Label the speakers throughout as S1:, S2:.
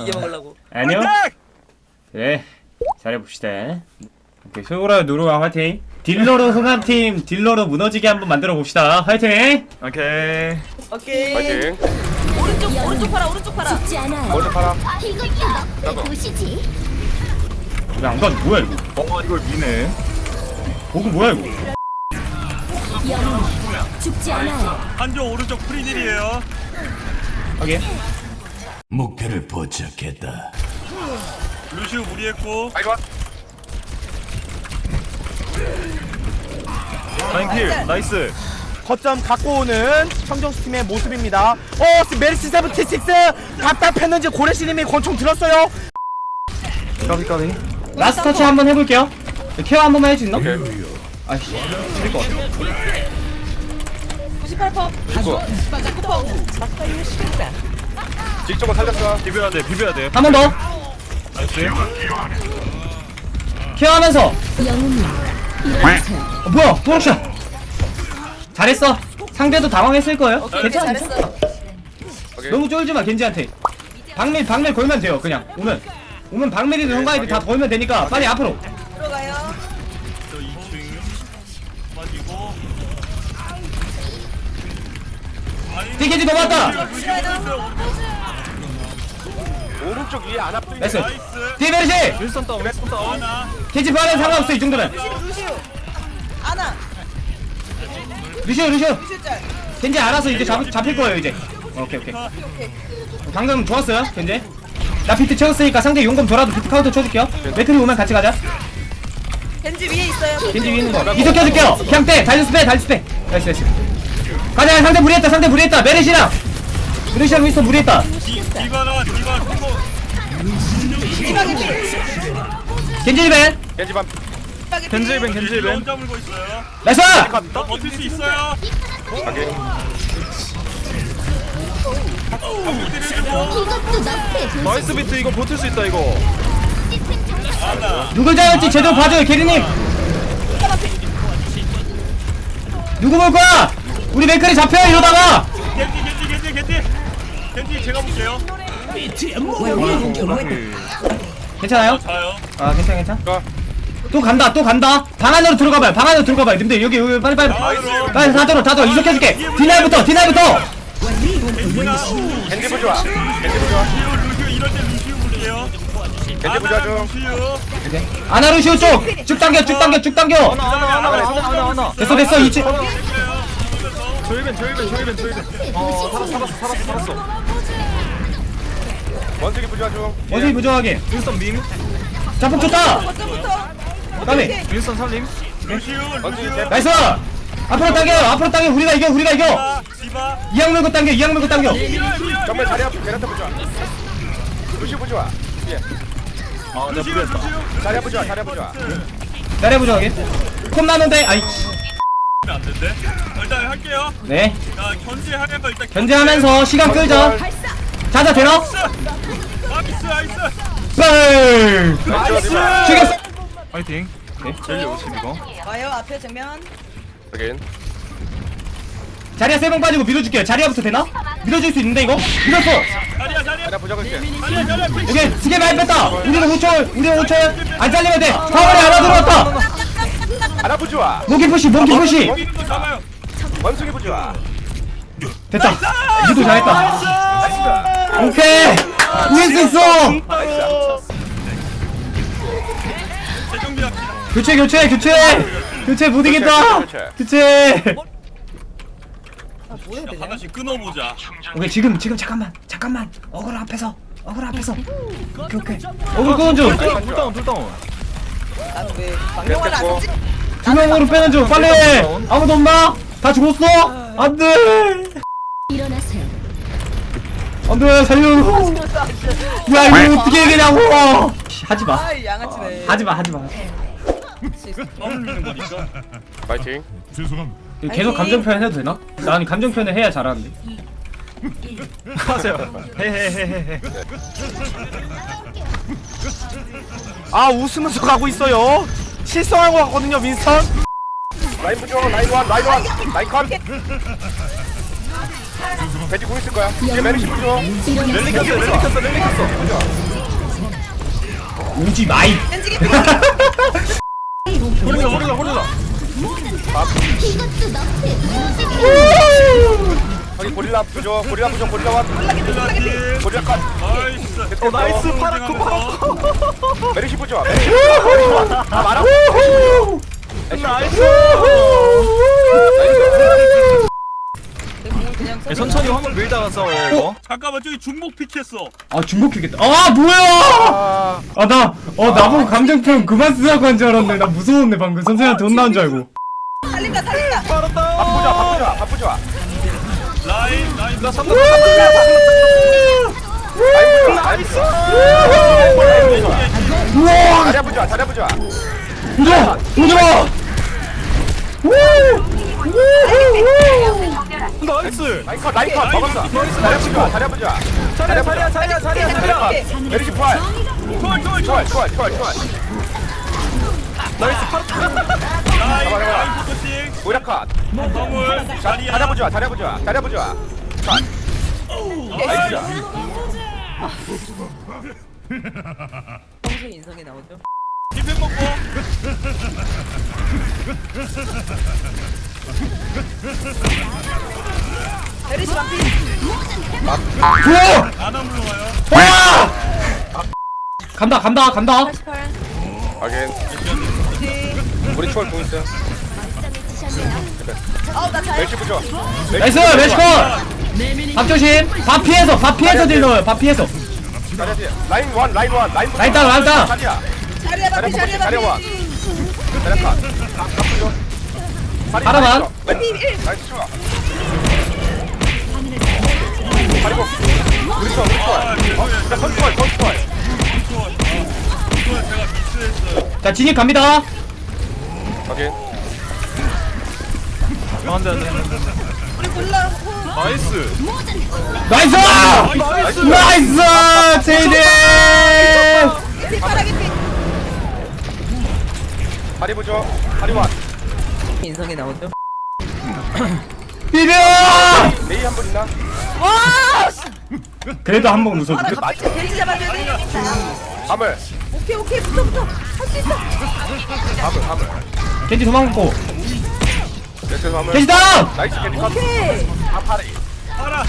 S1: 이게 먹으려고.
S2: 아니요. 네, 잘해봅시다. 오케이, 소라 누르와 화이팅. 딜러로 흥함팀 딜러로 무너지게 한번 만들어 봅시다. 화이팅!
S3: 오케이.
S1: 오케이.
S4: 파이팅.
S1: 오른쪽 오른쪽 팔아 오른쪽 팔아.
S5: 죽지 않아요.
S4: 먼저 팔아.
S5: 이것도 너의 도시지.
S2: 왜안 가지? 뭐야 이거?
S3: 어 이걸 미네.
S2: 보고 뭐야 이거?
S5: 영웅 죽지 않아요.
S6: 한쪽 오른쪽 프리딜이에요.
S2: 확인.
S7: 목표를 포착했다.
S6: 루시우 무리했고
S4: 아이고.
S3: 라인킬 나이스.
S8: 거점 갖고 오는 청정수팀의 모습입니다. 어, 메리시 세븐티식스 답답했는지 고래씨님이 권총 들었어요.
S3: 까비 까비.
S2: 라스트 터치 한번 해볼게요. 케어 한 번만?
S4: 오케이.
S2: 아이씨, 죽일 것 같아.
S1: 98퍼.
S4: 뒤쪽은 살렸어.
S3: 비벼야 돼 비벼야 돼.
S2: 한 번 더.
S3: 나이스.
S2: 케어하면서.
S5: 어,
S2: 뭐야? 도락샷. 잘했어. 상대도 당황했을 거예요.
S1: 오케이
S2: 괜찮아.
S1: 잘했어.
S4: 오케이.
S2: 너무 쫄지 마 겐지한테. 박밀 박밀 걸면 돼요. 그냥 오면 오면 박밀이든 형가이든 다 걸면 되니까 빨리 앞으로.
S1: 들어가요.
S6: 저 2층 빠지고
S2: 디케지 넘어왔다.
S4: 오른쪽 위에 안 아프네.
S2: 나이스.
S6: 나이스.
S2: 디베르시.
S3: 윌슨 다운 윌슨 다운.
S6: 하나
S2: 겐지 반은 상관없어 이 정도는.
S1: 루시우. 아나.
S2: 루시오 루시오.
S1: 루시우 짤.
S2: 겐지 알아서 이제 잡, 잡힐 거예요 이제. 오케이 오케이. 방금 좋았어요 겐지. 나 비트 채웠으니까 상대 용검 돌아도 비트 카운터 쳐줄게요. 매트리 오면 같이 가자.
S1: 겐지 위에 있어요.
S2: 겐지 위에 있는 거. 이석 켜줄게요. 그냥 빼. 달리스 빼. 달리스 빼. 나이스 나이스. 가자 상대 무리했다. 상대 무리했다. 메르시랑. 메르시랑 위스터 무리했다.
S6: 디 디바나 디바
S1: 디바 겐지.
S2: 겐지 벤.
S4: 겐지반.
S3: 겐질벤
S6: 겐지
S3: 겐질벤.
S6: 혼자 물고 있어요.
S2: 나이스.
S6: 너 버틸 수 있어요.
S4: 오케이.
S5: 이것도 도시.
S3: 나이스 비트 이거 버틸 수 있다 이거.
S2: 누굴 잡을지 제대로 봐줘요 게리님. 누구 볼 거야? 우리 맥클이 잡혀 이러다가.
S6: 겐지 겐지 겐지 겐지 겐지 제가 볼게요.
S2: 괜찮아요?
S6: 자요.
S2: 아 괜찮아 괜찮아.
S4: 좋아.
S2: 또 간다 또 간다. 방 안으로 들어가봐요. 방 안으로 들어가봐요. 님들 여기 여기 빨리 빨리.
S6: 나이스.
S2: 빨리 다 들어 다 들어 이석해줄게. 디나이부터 디나이부터.
S6: 겐지나
S4: 겐지 부좋아. 겐지 부좋아.
S6: 이럴 때.
S4: 겐지 부좋아 좀.
S2: 아나루시오 쪽. 쭉 당겨 쭉 당겨 쭉 당겨.
S3: 하나 하나 하나 하나 하나 하나.
S2: 됐어 됐어 이치.
S3: 조일벤 조일벤 조일벤 조일벤. 어 살았어 살았어 살았어 살았어.
S4: 원숭이 부좋아 좀.
S2: 어디 부정하게.
S3: 윌슨 밈.
S2: 자폭 좋다. 까비.
S3: 윌슨 살림.
S4: 원숭이. 제.
S2: 나이스. 앞으로 당겨 앞으로 당겨 우리가 이겨 우리가 이겨. 이양 물고 당겨 이양 물고 당겨.
S4: 정말 자리 앞 베란다 부좋아. 루시 부좋아. 예.
S3: 아 내가 부렸다.
S4: 자리 앞 부좋아. 자리 앞 부좋아.
S2: 잘해 부정하게. 콤 나는데 아이.
S6: 안 된대. 일단 할게요.
S2: 네.
S6: 자 견제하면서 일단
S2: 견제하면서 시간 끌자. 자자 되나?
S6: 나이스 나이스.
S2: 뻘.
S4: 나이스.
S2: 죽였어.
S3: 파이팅.
S2: 네.
S3: 젤리 50 이거.
S1: 와요 앞에 정면.
S4: 오케이.
S2: 자리야 세번 빠지고 밀어줄게요. 자리야부터 되나? 밀어줄 수 있는데 이거? 밀었어.
S6: 자리야 자리야.
S4: 자리 앞 부좋아 걸게.
S6: 자리야 자리야.
S2: 오케이 스케 많이 뺐다. 우리는 5초. 우리는 5초. 안 잘리면 돼. 파워리 하나 들어왔다.
S4: 하나 부좋아.
S2: 모기 푸시 모기 푸시.
S6: 있는 거 잡아요.
S4: 원숭이 부좋아.
S2: 됐다. 유도 잘했다. 오케이. 이길 수 있어.
S6: 재정비합시다.
S2: 교체 교체 교체. 교체 못 이긴다. 교체.
S1: 아 되냐?
S6: 하나씩 끊어보자.
S2: 오케이 지금 지금 잠깐만 잠깐만 어글 앞에서 어글 앞에서 오케이 오케이 어글 끄는 중.
S3: 불다운 불다운.
S1: 나는 왜 망령을 안
S4: 됐고.
S1: 쓰지?
S2: 두 명으로 빼는 중 빨리 아무도 없나? 다 죽었어? 안돼
S5: 일어나세요.
S2: 안돼 살려 야 이거 어떻게 이기냐고 하지마
S1: 아 양아치네.
S2: 하지마 하지마
S6: 떠올리는.
S4: 파이팅.
S2: 계속 감정 표현 해도 되나? 난 감정 표현을 해야 잘하는데
S3: 하세요. 헤헤헤헤.
S8: 아 웃으면서 가고 있어요. 실성한 것 같거든요, 윈스턴.
S4: 라인 부좋아. 라인 원. 라인 원. 라인 컷. 겐지 공 있을 거야. 뒤에 메르시.
S3: 랠리 켰어 랠리 켰어 랠리 켰어.
S2: 오지 마이
S3: 호리다
S5: 이것도 너프 의
S4: 거기 고릴라 부죠? 고릴라 부죠? 고릴라 와. 고릴라 컷.
S6: 나이스.
S3: 어 나이스 파라쿠 파라쿠
S4: 메리시 부죠? 메리시. 아 말아
S3: 나이스!
S1: 그냥
S3: 야, 천천히 화물 밀다가 싸워요 이거.
S6: 잠깐만 저기 중복 픽했어.
S2: 아 중복했겠다 아 뭐야!
S4: 아.
S2: 아 나 어 나보고 감정 표현 그만 쓰라고 한 줄 알았네 나 무서웠네 방금. 선생님한테 혼나는 줄 알고.
S1: 살린다 살린다
S3: 빨았다
S4: 바쁘죠 바쁘죠? 바쁘죠
S6: 라인 라인.
S3: 나 3단
S4: 라인 부죠
S2: 우와
S4: 자리 부죠 자리 부죠
S2: 보자 보자
S3: 나이스
S4: 라인 컷 라인 컷 먹었어 자리 부죠 자리 부죠
S3: 자리야 자리야 자리야 자리야 자리야
S4: 메리시 부활 좋아 좋아 좋아 좋아
S3: 나이스
S6: 라인
S4: 잡 고릴라 컷.
S6: 건물
S4: 자리
S6: 자리야.
S4: 자리 부죠 자리 부죠 나이스.
S1: 평소 인성이 나오죠?
S6: 힙팩 먹고.
S1: 메리시 반피.
S2: 우와
S6: 안아 물러가요.
S2: 와 간다 간다. 간다
S1: 88
S4: 확인. 우리 초월 공 있어요
S1: 아우 나 잘.
S4: 메리시 부죠.
S2: 나이스 매시컷 밥 조심! 밥 피해서 밥 피해서 딜러요 밥 피해서.
S4: 자리야 뒤에. 라인 원 라인 원 라인
S2: 라인 땅 라인 땅
S4: 자리야.
S1: 자리야 반피 자리야
S4: 자리야 와.
S1: 반피
S4: 자리야 컷 바쁘죠
S2: 하나만.
S1: 반피 1
S4: 나이스 좋아 그리고. 우리 초 우리 초월 어? 자
S2: 진입 갑니다.
S4: 확인
S3: 안돼 안돼. 나이스.
S2: 나이스!
S3: 나이스.
S1: 파라 개피.
S4: 다리 보죠. 다리 원
S1: 인성이 나오죠?
S2: 비벼!
S4: 메이 한분 있나?
S1: 와!
S2: 그래도 한 번 웃어
S1: 아, 나 갑자기 겐지 잡아줘야 돼
S4: 밤을
S1: 오케이 오케이. 붙어 붙어. 할 수 있어.
S4: 밤을 밤을
S2: 겐지 도망갔고 겐지 다운
S4: 나이스 컷.
S1: 오케이.
S4: 아, 파리
S6: 알아.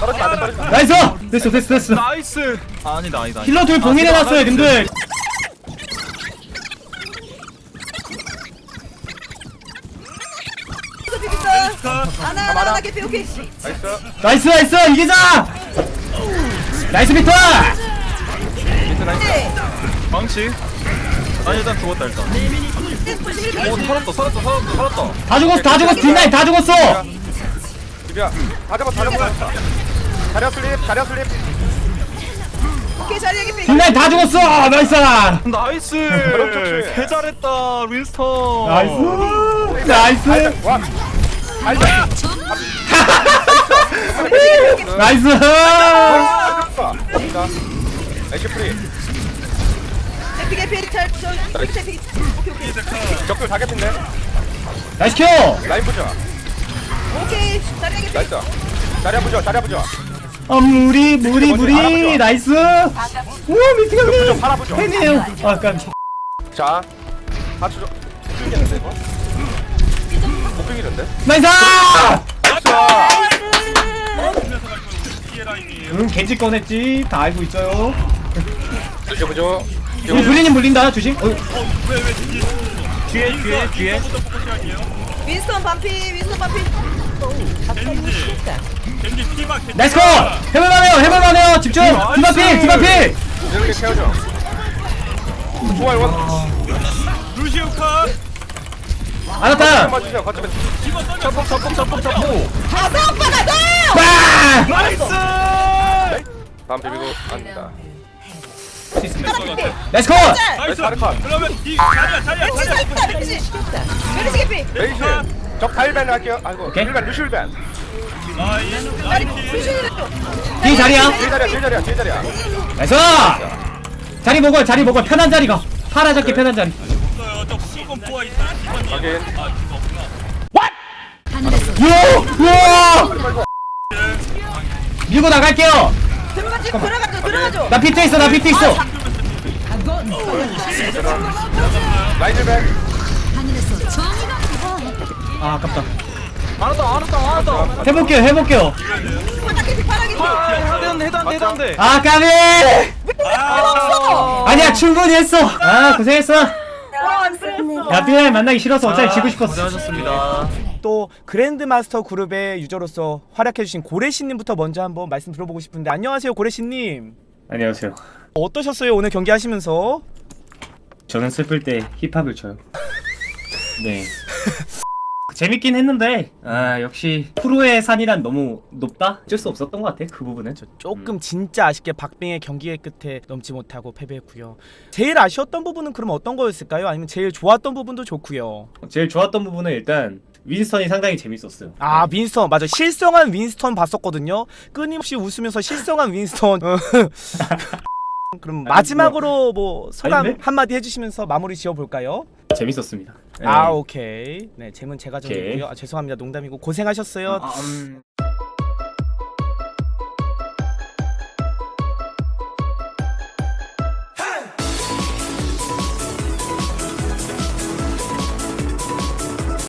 S4: 떨어지면 안돼 떨어지면
S2: 나이스! 됐어 됐어 됐어.
S3: 나이스. 아니다 아니다
S2: 힐러 둘 봉인해놨어요 님들
S1: 이거 비비자 하나 하나 하나 개피 오케이.
S4: 나이스
S2: 나이스 나이스 이기자! 나이스 비터!
S4: 미스 나이스.
S1: 네.
S3: 망치. 아니 일단 죽었다 일단 오 살았다 살았다 살았다 살았다
S2: 다 죽었어 다 죽었어 뒷라인 다 죽었어
S4: 비벼 다 잡아 다 잡아 자리야 슬립 자리야 슬립
S1: 오케이 자리야 개피
S2: 뒷라인 다 죽었어 나이스
S3: 나이스
S4: 좋지.
S3: 개 잘했다 윈스턴
S2: 나이스 나이스
S4: 와 알자
S2: 나이스
S4: 자 에이시 프리
S1: 오케이 오케이
S4: 적들 다 개핀데?
S2: 나이스 큐
S4: 라인 보죠
S1: 오케이 개피
S4: 나이스. 자리야 보죠 자리야 보죠
S2: 아 무리 무리 무리. 나이스.
S4: 보죠
S2: 형님.
S4: 팔아 보죠
S2: 팬이에요. 아 깜짝
S4: 자 하추 좀못 이거? 못 비기는데?
S2: 나이스!
S4: 자.
S2: 응 겐지 꺼냈지. 다 알고 있어요.
S4: 보죠 보죠
S2: 우리 블리님 물린다 조심. 어,
S6: 왜왜 뒤에?
S3: 뒤에 뒤에 뒤에.
S1: 윈스턴 반피 윈스턴 반피.
S6: 겐지. 겐지 피마 겐지.
S2: 나이스 컷! 해볼만해요 해볼만해요. 집중. 디바필 디바필
S4: 이렇게 채워줘. 좋아요. 원
S6: 루시우 컷.
S2: 알았다.
S4: 맞주세요. 거점에
S6: 집어 던져.
S3: 잡폭 잡폭 잡폭 잡폭
S1: 가서 오빠가
S2: 돼빵
S3: 나이스!
S4: 다음 비비고 안다
S2: 나이스 컷
S6: 나이스.
S4: 다른 컷.
S6: 그러면 이 자리야 자리야
S1: 메리시
S6: 자리야.
S1: 있다 메리시 메리시 개피.
S4: 레이시. 적 다일밴 할게요. 아이고
S2: 오케이.
S4: 일반 루실밴.
S6: 라인
S1: 자리
S2: 뒤 자리야.
S4: 뒤 자리야 뒤 자리야 뒤 자리야.
S2: 나이스! 자리 먹어 자리 먹어 편한 자리가 파라 잡기 편한 자리.
S6: 없어요. 저 수건 부하 있어요. 직원님.
S4: 확인.
S6: 아 이거 없구나.
S2: 우와! 우와! 밀고 나갈게요
S1: 들어가죠 들어가죠 들어가죠.
S2: 나 비트 있어 나 비트 있어.
S4: 라이즈백
S5: 하늘에서 정의가
S2: 아 아깝다.
S3: 안왔다 안왔다 안왔다.
S2: 해볼게요 해볼게요. 아아 까비! 아니야 충분히 했어. 아 고생했어. 야 BR 만나기 싫어서 어차피 지고 싶었어.
S3: 고생하셨습니다
S8: 또 그랜드 마스터 그룹의 유저로서 활약해주신 고래씨님부터 먼저 한번 말씀 들어보고 싶은데. 안녕하세요 고래씨님.
S2: 안녕하세요.
S8: 어떠셨어요? 오늘 경기 하시면서?
S2: 저는 슬플 때 힙합을 쳐요. 네. 재밌긴 했는데 아 역시 프로의 산이란 너무 높다? 어쩔 수 없었던 것 같아 그 부분은.
S8: 조금 진짜 아쉽게 박빙의 경기의 끝에 넘지 못하고 패배했고요. 제일 아쉬웠던 부분은 그럼 어떤 거였을까요? 아니면 제일 좋았던 부분도 좋고요.
S2: 제일 좋았던 부분은 일단 윈스턴이 상당히 재밌었어요
S8: 아 윈스턴 맞아 실성한 윈스턴 봤었거든요 끊임없이 웃으면서 실성한 윈스턴 어. 그럼 마지막으로 뭐 소감
S2: 아닌데?
S8: 한마디 해주시면서 마무리 지어볼까요?
S2: 재밌었습니다 네.
S8: 아 오케이 네 잼은 제가
S2: 오케이.
S8: 정했고요 아, 죄송합니다 농담이고 고생하셨어요
S2: 아, 음.